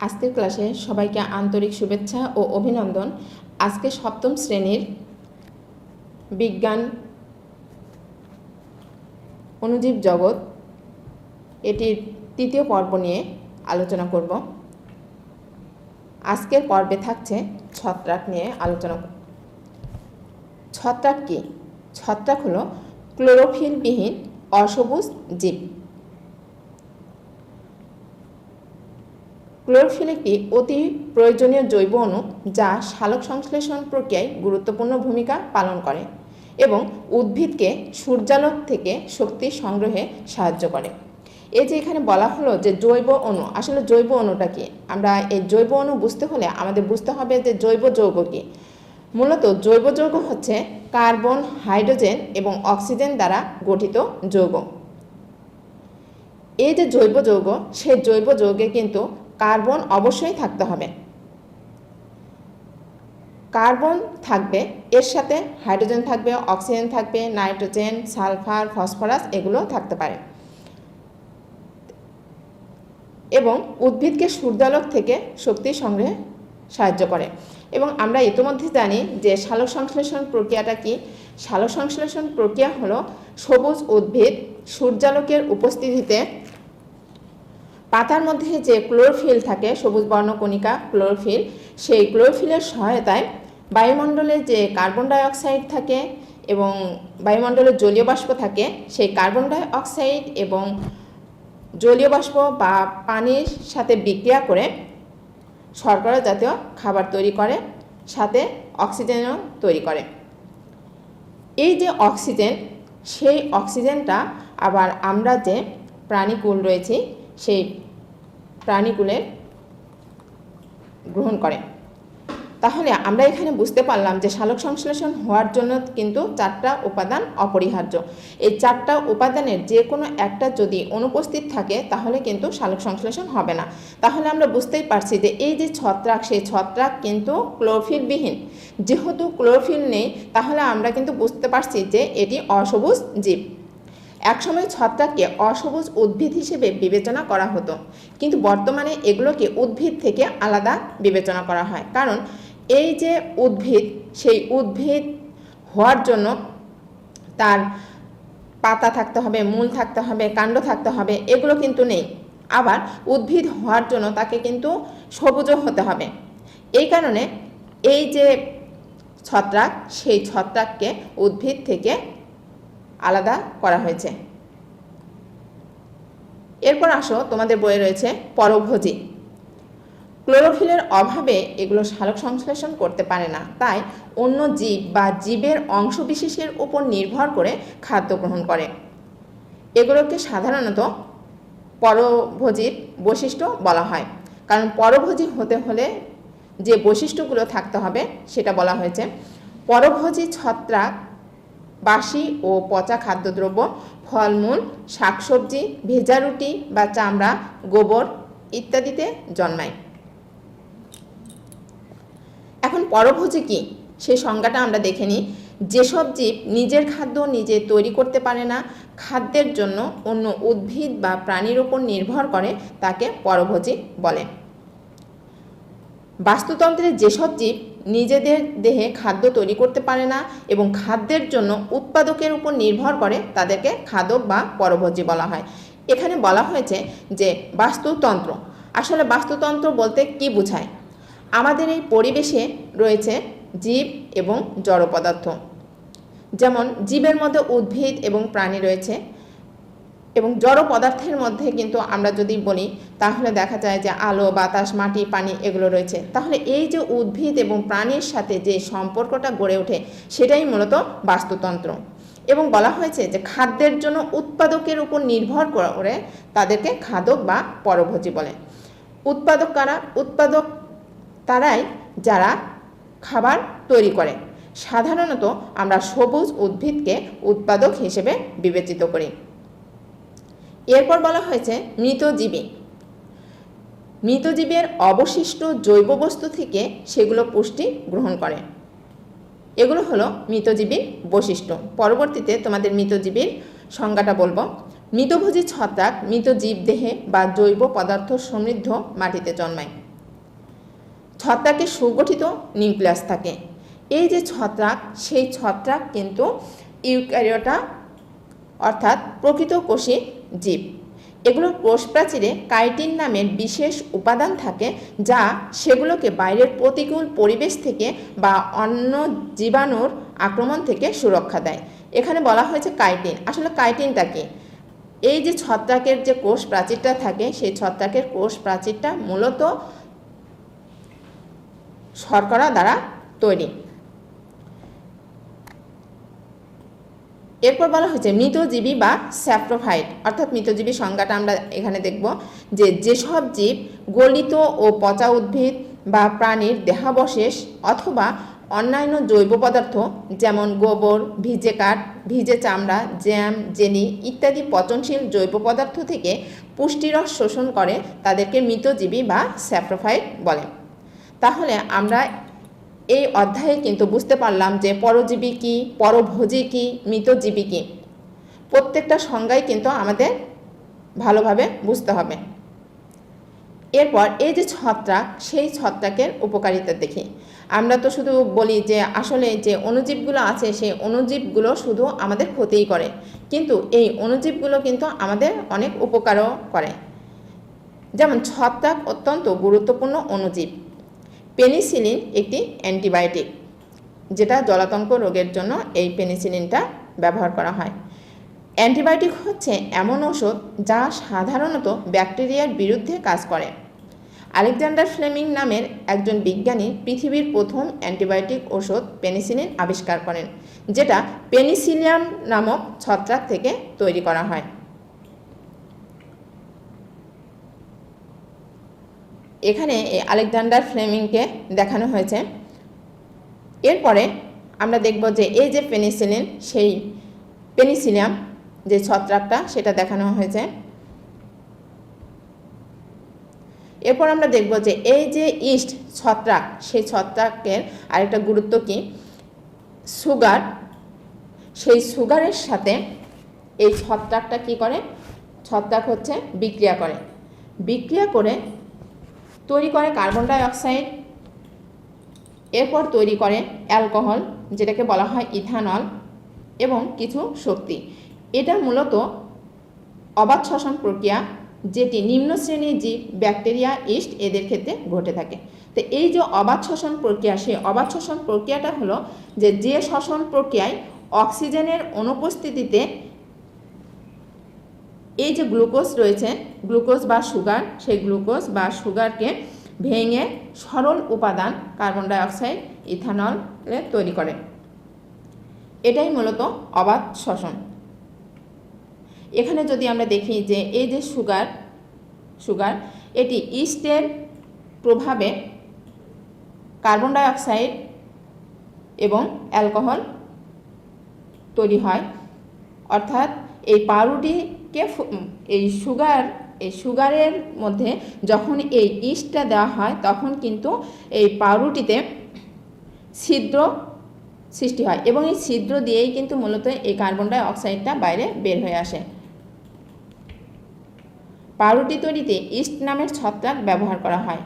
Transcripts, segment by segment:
আজকের ক্লাসে সবাইকে আন্তরিক শুভেচ্ছা ও অভিনন্দন। আজকে সপ্তম শ্রেণির বিজ্ঞান অণুজীব জগৎ, এটির তৃতীয় পর্ব নিয়ে আলোচনা করব। আজকের পর্বে থাকছে ছত্রাক নিয়ে আলোচনা ছত্রাক কি? ছত্রাক হলো ক্লোরোফিলবিহীন অসবুজ জীব। ক্লোরোফিল একটি অতি প্রয়োজনীয় জৈব অণু যা সালোক সংশ্লেষণ প্রক্রিয়ায় গুরুত্বপূর্ণ ভূমিকা পালন করে এবং উদ্ভিদকে সূর্যালোক থেকে শক্তি সংগ্রহে সাহায্য করে? এই যে এখানে বলা হলো যে জৈব অণু, আসলে জৈব অণুটা কি? আমরা এই জৈব অণু বুঝতে হলে আমাদের বুঝতে হবে যে জৈব যৌগ কি। মূলত জৈব যৌগ হচ্ছে কার্বন, হাইড্রোজেন এবং অক্সিজেন দ্বারা গঠিত যৌগ। এই যে জৈব যৌগ, সেই জৈব যৌগে কিন্তু কার্বন অবশ্যই থাকতে হবে। কার্বন থাকবে, এর সাথে হাইড্রোজেন থাকবে, অক্সিজেন থাকবে, নাইট্রোজেন, সালফার, ফসফরাস এগুলো থাকতে পারে। এবং উদ্ভিদকে সূর্যালোক থেকে শক্তি সংগ্রহে সাহায্য করে। এবং আমরা ইতিমধ্যে জানি যে সালোক সংশ্লেষণ প্রক্রিয়াটা কি? সালোক সংশ্লেষণ প্রক্রিয়া হলো সবুজ উদ্ভিদ সূর্যালোকের উপস্থিতিতে পাতার মধ্যে যে ক্লোরোফিল থাকে, সবুজ বর্ণকণিকা ক্লোরোফিল, সেই ক্লোরোফিলের সহায়তায় বায়ুমণ্ডলে যে কার্বন ডাই অক্সাইড থাকে এবং বায়ুমণ্ডলে জলীয় বাষ্প থাকে, সেই কার্বন ডাই অক্সাইড এবং জলীয় বাষ্প বা পানির সাথে বিক্রিয়া করে শর্করা জাতীয় খাবার তৈরি করে, সাথে অক্সিজেনও তৈরি করে। এই যে অক্সিজেন, সেই অক্সিজেনটা আবার আমরা যে প্রাণীকুল রয়েছি, সেই প্রাণীগুলো গ্রহণ করে। তাহলে আমরা এখানে বুঝতে পারলাম যে সালোক সংশ্লেষণ হওয়ার জন্য কিন্তু চারটা উপাদান অপরিহার্য। এই চারটা উপাদানের যে কোনো একটা যদি অনুপস্থিত থাকে, তাহলে কিন্তু সালোক সংশ্লেষণ হবে না। তাহলে আমরা বুঝতেই পারছি যে এই যে ছত্রাক, সেই ছত্রাক কিন্তু ক্লোরোফিলবিহীন। যেহেতু ক্লোরফিল নেই, তাহলে আমরা কিন্তু বুঝতে পারছি যে এটি অসবুজ জীব। একসময় ছত্রাককে অসবুজ উদ্ভিদ হিসেবে বিবেচনা করা হতো। কিন্তু বর্তমানে এগুলোকে উদ্ভিদ থেকে আলাদা বিবেচনা করা হয়। কারণ এই যে উদ্ভিদ, সেই উদ্ভিদ হওয়ার জন্য তার পাতা থাকতে হবে, মূল থাকতে হবে, কাণ্ড থাকতে হবে, এগুলো কিন্তু নেই। আবার উদ্ভিদ হওয়ার জন্য তাকে কিন্তু সবুজও হতে হবে। এই কারণে এই যে ছত্রাক, সেই ছত্রাককে উদ্ভিদ থেকে আলাদা করা হয়েছে। এরপর আসো, তোমাদের বইয়ে রয়েছে পরভোজী। ক্লোরোফিলের অভাবে এগুলো সালোক সংশ্লেষণ করতে পারে না, তাই অন্য জীব বা জীবের অংশবিশেষের উপর নির্ভর করে খাদ্য গ্রহণ করে। এগুলোকে সাধারণত পরভোজীর বৈশিষ্ট্য বলা হয়। কারণ পরভোজী হতে হলে যে বৈশিষ্ট্যগুলো থাকতে হবে, সেটা বলা হয়েছে। পরভোজী ছত্রাক বাসি ও পচা খাদ্যদ্রব্য, ফলমূল, শাকসবজি, ভেজা রুটি বা চামড়া, গোবর ইত্যাদিতে জন্মায়। এখন পরভোজী কি? সেই সংজ্ঞাটা আমরা দেখে নিই। যেসব জীব নিজের খাদ্য নিজে তৈরি করতে পারে না, খাদ্যের জন্য অন্য উদ্ভিদ বা প্রাণীর ওপর নির্ভর করে, তাকে পরভোজী বলে। বাস্তুতন্ত্রে যেসব জীব নিজেদের দেহে খাদ্য তৈরি করতে পারে না এবং খাদ্যের জন্য উৎপাদকের উপর নির্ভর করে তাদেরকে খাদক বা পরভোজী বলা হয়। এখানে বলা হয়েছে যে বাস্তুতন্ত্র। আসলে বাস্তুতন্ত্র বলতে কি বোঝায়? আমাদের এই পরিবেশে রয়েছে জীব এবং জড় পদার্থ। যেমন জীবের মধ্যে উদ্ভিদ এবং প্রাণী রয়েছে এবং জড় পদার্থের মধ্যে কিন্তু আমরা যদি বলি, তাহলে দেখা যায় যে আলো, বাতাস, মাটি, পানি এগুলো রয়েছে। তাহলে এই যে উদ্ভিদ এবং প্রাণীর সাথে যে সম্পর্কটা গড়ে ওঠে, সেটাই মূলত বাস্তুতন্ত্র। এবং বলা হয়েছে যে খাদ্যের জন্য উৎপাদকের উপর নির্ভর করে তাদেরকে খাদক বা পরভোজী বলে। উৎপাদক কারা? উৎপাদক তারাই যারা খাবার তৈরি করে। সাধারণত আমরা সবুজ উদ্ভিদকে উৎপাদক হিসেবে বিবেচিত করি। এরপর বলা হয়েছে মৃতজীবী। মৃতজীবের অবশিষ্ট জৈব বস্তু থেকে সেগুলো পুষ্টি গ্রহণ করে। এগুলো হলো মৃতজীবীর বৈশিষ্ট্য। পরবর্তীতে তোমাদের মৃতজীবীর সংজ্ঞাটা বলব। মৃতভোজী ছত্রাক মৃত জীব দেহে বা জৈব পদার্থ সমৃদ্ধ মাটিতে জন্মায়। ছত্রাকের সুগঠিত নিউক্লিয়াস থাকে। এই যে ছত্রাক, সেই ছত্রাক কিন্তু ইউক্যারিওটা অর্থাৎ প্রকৃত কোষী জীব। এগুলোর কোষ প্রাচীরে কাইটিন নামের বিশেষ উপাদান থাকে যা সেগুলোকে বাইরের প্রতিকূল পরিবেশ থেকে বা অন্য জীবাণুর আক্রমণ থেকে সুরক্ষা দেয়। এখানে বলা হয়েছে কাইটিন। আসলে কাইটিনটা কি? এই যে ছত্রাকের যে কোষ প্রাচীরটা থাকে, সেই ছত্রাকের কোষ প্রাচীরটা মূলত শর্করা দ্বারা তৈরি। এরপর বলা হয়েছে, মৃতজীবী বা স্যাপ্রোফাইট অর্থাৎ মৃতজীবী সংজ্ঞাটা আমরা এখানে দেখব, যে যেসব জীব গলিত ও পচা উদ্ভিদ বা প্রাণীর দেহাবশেষ অথবা অন্যান্য জৈব পদার্থ, যেমন গোবর, ভিজে কাঠ, ভিজে চামড়া, জ্যাম, জেনি ইত্যাদি পচনশীল জৈব পদার্থ থেকে পুষ্টিরস শোষণ করে তাদেরকে মৃতজীবী বা স্যাপ্রোফাইট বলে। তাহলে আমরা এই অধ্যায়ে কিন্তু বুঝতে পারলাম যে পরজীবী কী, পরভোজী কী, মৃতজীবী কী। প্রত্যেকটা সংজ্ঞাই কিন্তু আমাদের ভালোভাবে বুঝতে হবে। এরপর এই যে ছত্রাক সেই ছত্রাকের উপকারিতা দেখি। আমরা তো শুধু বলি যে আসলে যে অণুজীবগুলো আছে, সেই অণুজীবগুলো শুধু আমাদের ক্ষতিই করে। কিন্তু এই অণুজীবগুলো কিন্তু আমাদের অনেক উপকারও করে। যেমন ছত্রাক অত্যন্ত গুরুত্বপূর্ণ অণুজীব পেনিসিলিন একটি অ্যান্টিবায়োটিক, যেটা জলাতঙ্ক রোগের জন্য এই পেনিসিলিনটা ব্যবহার করা হয়। অ্যান্টিবায়োটিক হচ্ছে এমন ওষুধ যা সাধারণত ব্যাকটেরিয়ার বিরুদ্ধে কাজ করে। আলেকজান্ডার ফ্লেমিং নামের একজন বিজ্ঞানী পৃথিবীর প্রথম অ্যান্টিবায়োটিক ওষুধ পেনিসিলিন আবিষ্কার করেন, যেটা পেনিসিলিয়াম নামক ছত্রাক থেকে তৈরি করা হয়। এখানে এই আলেকজান্ডার ফ্লেমিংকে দেখানো হয়েছে। এরপরে আমরা দেখব যে এই যে পেনিসিলিন, সেই পেনিসিলিয়াম যে ছত্রাকটা, সেটা দেখানো হয়েছে। এরপর আমরা দেখব যে এই যে ইস্ট ছত্রাক, সেই ছত্রাকের আরেকটা গুরুত্ব কি? সুগার, সেই সুগারের সাথে এই ছত্রাকটা কি করে? ছত্রাক হচ্ছে বিক্রিয়া করে। বিক্রিয়া করে তৈরি করে কার্বন ডাই অক্সাইড এরপর তৈরি করে অ্যালকোহল যেটাকে বলা হয় ইথানল এবং কিছু শক্তি। এটা মূলত অবাধ শ্বসন প্রক্রিয়া, যেটি নিম্ন শ্রেণির জীব ব্যাকটেরিয়া ইস্ট এদের ক্ষেত্রে ঘটে থাকে। তো এই যে অবাধ শ্বসন প্রক্রিয়া, সেই অবাধ শ্বসন প্রক্রিয়াটা হলো যে যে শ্বসন প্রক্রিয়ায় অক্সিজেনের অনুপস্থিতিতে এই যে গ্লুকোজ রয়েছে গ্লুকোজ বা সুগার সেই গ্লুকোজ বা সুগারকে ভেঙে সরল উপাদান কার্বন ডাইঅক্সাইড ইথানল তৈরি করে। এটাই মূলত অবাধ শ্বসন এখানে যদি আমরা দেখি যে এই যে সুগার সুগার এটি ইস্টের প্রভাবে কার্বন ডাইঅক্সাইড এবং অ্যালকোহল তৈরি হয়। অর্থাৎ এই পাউরুটিকে এই সুগার, এই সুগারের মধ্যে যখন এই ইস্টটা দেওয়া হয়, তখন কিন্তু এই পাউরুটিতে ছিদ্র সৃষ্টি হয় এবং এই ছিদ্র দিয়েই কিন্তু মূলত এই কার্বন ডাই অক্সাইডটা বাইরে বের হয়ে আসে। পাউরুটি তৈরিতে ইস্ট নামের ছত্রাক ব্যবহার করা হয়।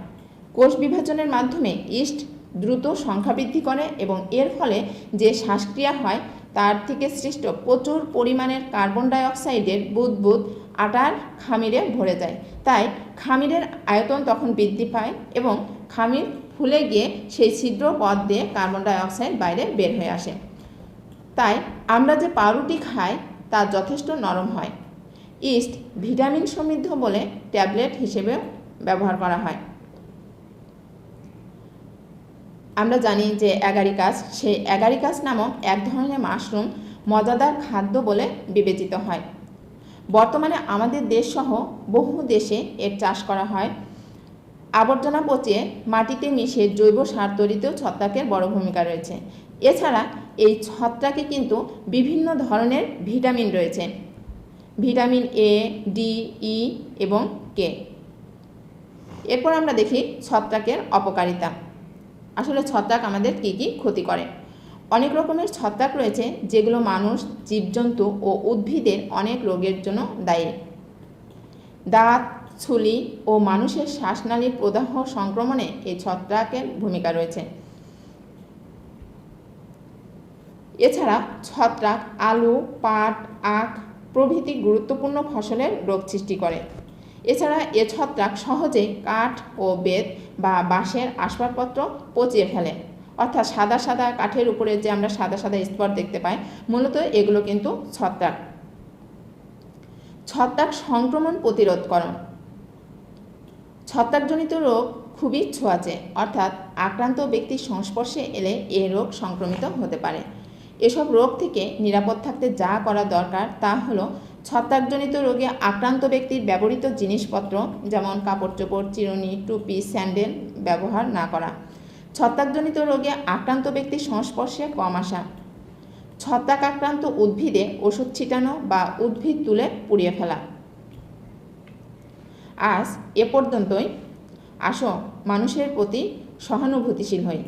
কোষ বিভাজনের মাধ্যমে ইস্ট দ্রুত সংখ্যা বৃদ্ধি করে এবং এর ফলে যে শ্বাসক্রিয়া হয় তার থেকে সৃষ্ট প্রচুর পরিমাণের কার্বন ডাইঅক্সাইডের বুদবুদ আটার খামিরে ভরে যায়। তাই খামিরের আয়তন তখন বৃদ্ধি পায় এবং খামির ফুলে গিয়ে সেই ছিদ্র পথ দিয়ে কার্বন ডাইঅক্সাইড বাইরে বের হয়ে আসে। তাই আমরা যে পাউরুটি খাই, তা যথেষ্ট নরম হয়। ইস্ট ভিটামিন সমৃদ্ধ বলে ট্যাবলেট হিসেবে ব্যবহার করা হয়। আমরা জানি যে অ্যাগারিকাস সেই অ্যাগারিকাস নামক এক ধরনের মাশরুম মজাদার খাদ্য বলে বিবেচিত হয়। বর্তমানে আমাদের দেশসহ বহু দেশে এর চাষ করা হয়। আবর্জনা পচিয়ে মাটিতে মিশে জৈব সার তৈরিতেও ছত্রাকের বড় ভূমিকা রয়েছে। এছাড়া এই ছত্রাকে কিন্তু বিভিন্ন ধরনের ভিটামিন রয়েছে। ভিটামিন এ ডি ই এবং কে এরপর আমরা দেখি ছত্রাকের অপকারিতা। আসলে ছত্রাক আমাদের কী কী ক্ষতি করে? অনেক রকমের ছত্রাক রয়েছে যেগুলো মানুষ, জীবজন্তু ও উদ্ভিদের অনেক রোগের জন্য দায়ী। দাঁত, ছুলি ও মানুষের শ্বাসনালীর প্রদাহ সংক্রমণে এই ছত্রাকের ভূমিকা রয়েছে। এছাড়া ছত্রাক আলু, পাট, আখ প্রভৃতি গুরুত্বপূর্ণ ফসলের রোগ সৃষ্টি করে। এছাড়া এ ছত্রাক সহজে কাঠ ও বেত বা বাঁশের আসবাবপত্র পচিয়ে ফেলে। অর্থাৎ সাদা সাদা কাঠের উপরে যে আমরা সাদা সাদা স্পট দেখতে পাই, মূলত এগুলো কিন্তু ছত্রাক। ছত্রাক সংক্রমণ প্রতিরোধকরণ ছত্রাকজনিত রোগ খুবই ছোঁয়াচে, অর্থাৎ আক্রান্ত ব্যক্তির সংস্পর্শে এলে এ রোগ সংক্রমিত হতে পারে। এসব রোগ থেকে নিরাপদ থাকতে যা করা দরকার তা হলো ছত্রাকজনিত রোগে আক্রান্ত ব্যক্তির ব্যবহৃত জিনিসপত্র, যেমন কাপড় চোপড় চিরুনি, টুপি, স্যান্ডেল ব্যবহার না করা। ছত্রাকজনিত রোগে আক্রান্ত ব্যক্তির সংস্পর্শে কম আসা। ছত্রাক আক্রান্ত উদ্ভিদে ওষুধ ছিটানো বা উদ্ভিদ তুলে পুড়িয়ে ফেলা। আজ এ পর্যন্তই। আসো, মানুষের প্রতি সহানুভূতিশীল হই।